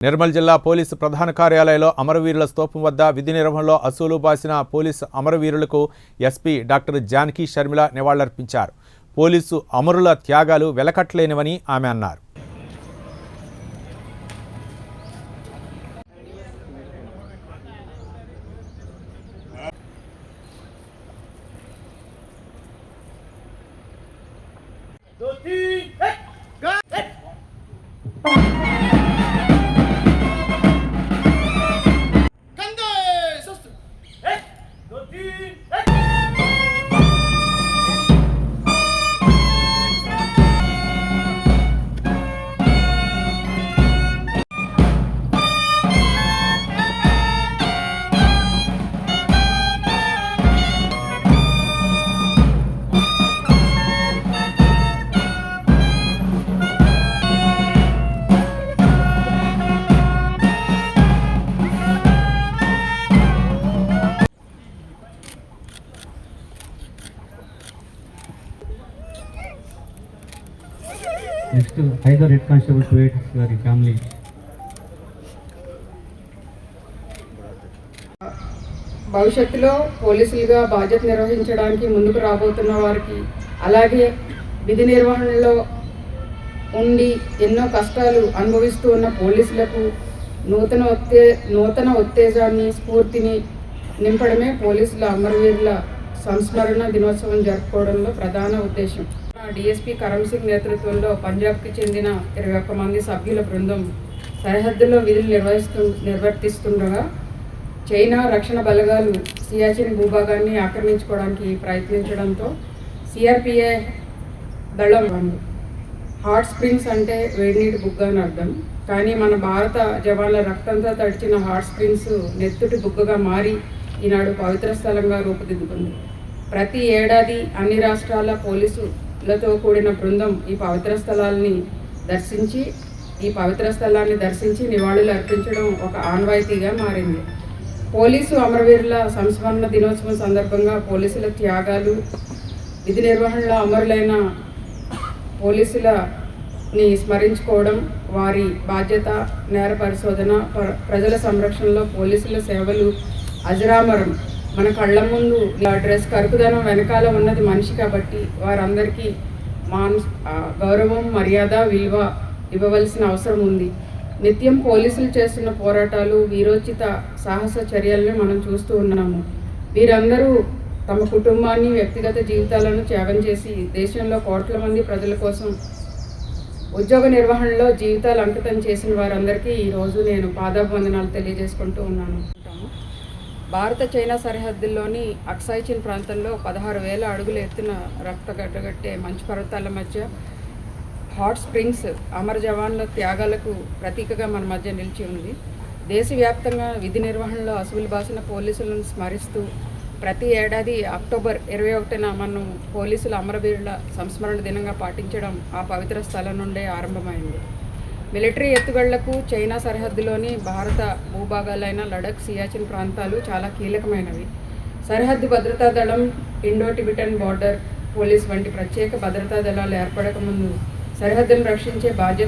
నిర్మల్ జిల్లా పోలీసు ప్రధాన కార్యాలయంలో అమరవీరుల స్తూపం వద్ద విధి నిర్వహణలో అసూలు బాసిన పోలీసు అమరవీరులకు ఎస్పీ డాక్టర్ జానకి షర్మిల నివాళులర్పించారు పోలీసు అమరుల త్యాగాలు వెలకట్లేనివని ఆమె అన్నారు Cande! 一。నెక్స్ట్ ఐదో హెడ్ కానిస్టేబుల్ టువేట్ గారి ఫ్యామిలీ భవిష్యత్తులో పోలీసులుగా బాధ్యత నిర్వహించడానికి ముందుకు రాబోతున్న వారికి అలాగే విధి నిర్వహణలో ఉండి ఎన్నో కష్టాలు అనుభవిస్తూ ఉన్న పోలీసులకు నూతన ఉత్తే నూతన ఉత్తేజాన్ని స్ఫూర్తిని నింపడమే పోలీసుల అమరవీరుల సంస్మరణ దినోత్సవం జరుపుకోవడంలో ప్రధాన ఉద్దేశం. డిఎస్పీ కరమ్ సింగ్ నేతృత్వంలో పంజాబ్కి చెందిన ఇరవై ఒక్క మంది సభ్యుల బృందం సరిహద్దుల్లో విధులు నిర్వహిస్తు నిర్వర్తిస్తుండగా చైనా రక్షణ బలగాలు సియాచిన్ భూభాగాన్ని ఆక్రమించుకోవడానికి ప్రయత్నించడంతో సిఆర్పిఏ దళం ఉంది. హాట్ స్ప్రింగ్స్ అంటే వేడినీటి బుగ్గ అని అర్థం కానీ మన భారత జవాన్ల రక్తంతో తడిచిన హాట్ స్ప్రింగ్స్ నెత్తుటి బుగ్గగా మారి ఈనాడు పవిత్ర స్థలంగా రూపుదిద్దుకుంది ప్రతి ఏడాది అన్ని రాష్ట్రాల పోలీసు పోలీసులతో కూడిన బృందం ఈ పవిత్ర స్థలాల్ని దర్శించి ఈ పవిత్ర స్థలాన్ని దర్శించి నివాళులు అర్పించడం ఒక ఆన్వాయితీగా మారింది. పోలీసు అమరవీరుల సంస్మరణ దినోత్సవం సందర్భంగా పోలీసుల త్యాగాలు విధి నిర్వహణలో అమరులైన పోలీసులని స్మరించుకోవడం వారి బాధ్యత నేర పరిశోధన ప్ర- ప్రజల సంరక్షణలో పోలీసుల సేవలు అజరామరం. మన కళ్ళ ముందు ఇలా డ్రెస్ కరుకుదనం వెనకాల ఉన్నది మనిషి కాబట్టి వారందరికీ మాన్ గౌరవం మర్యాద విలువ ఇవ్వవలసిన అవసరం ఉంది. నిత్యం పోలీసులు చేస్తున్న పోరాటాలు వీరోచిత సాహస చర్యలను మనం చూస్తూ ఉన్నాము. వీరందరూ తమ కుటుంబాన్ని వ్యక్తిగత జీవితాలను త్యాగం చేసి దేశంలో కోట్ల మంది ప్రజల కోసం ఉద్యోగ నిర్వహణలో జీవితాలు అంకితం చేసిన వారందరికీ ఈరోజు నేను పాదాభివందనాలు తెలియజేసుకుంటూ ఉన్నాను. భారత చైనా సరిహద్దుల్లోని అక్సాయిచిన్ ప్రాంతంలో పదహారు వేల అడుగుల ఎత్తున రక్త గడ్డగట్టే మంచు పర్వతాల మధ్య హాట్ స్ప్రింగ్స్ అమర జవాన్ల త్యాగాలకు ప్రతీకగా మన మధ్య నిలిచి ఉంది. దేశవ్యాప్తంగా విధి నిర్వహణలో అసువులు బాసిన పోలీసులను స్మరిస్తూ ప్రతి ఏడాది అక్టోబర్ ఇరవై ఒకటిన మనం పోలీసుల అమరవీరుల సంస్మరణ దినంగా పాటించడం ఆ పవిత్ర స్థలం నుండే ఆరంభమైంది. మిలిటరీ ఎత్తుగళ్ళకు చైనా సరిహద్దులోని భారత భూభాగాలైన లడక్ సియాచిన్ ప్రాంతాలు చాలా కీలకమైనవి. సరిహద్దు భద్రతా దళం ఇండో టిబిటన్ బార్డర్ పోలీస్ వంటి ప్రత్యేక భద్రతా దళాలు ఏర్పడకముందు సరిహద్దును రక్షించే బాధ్యత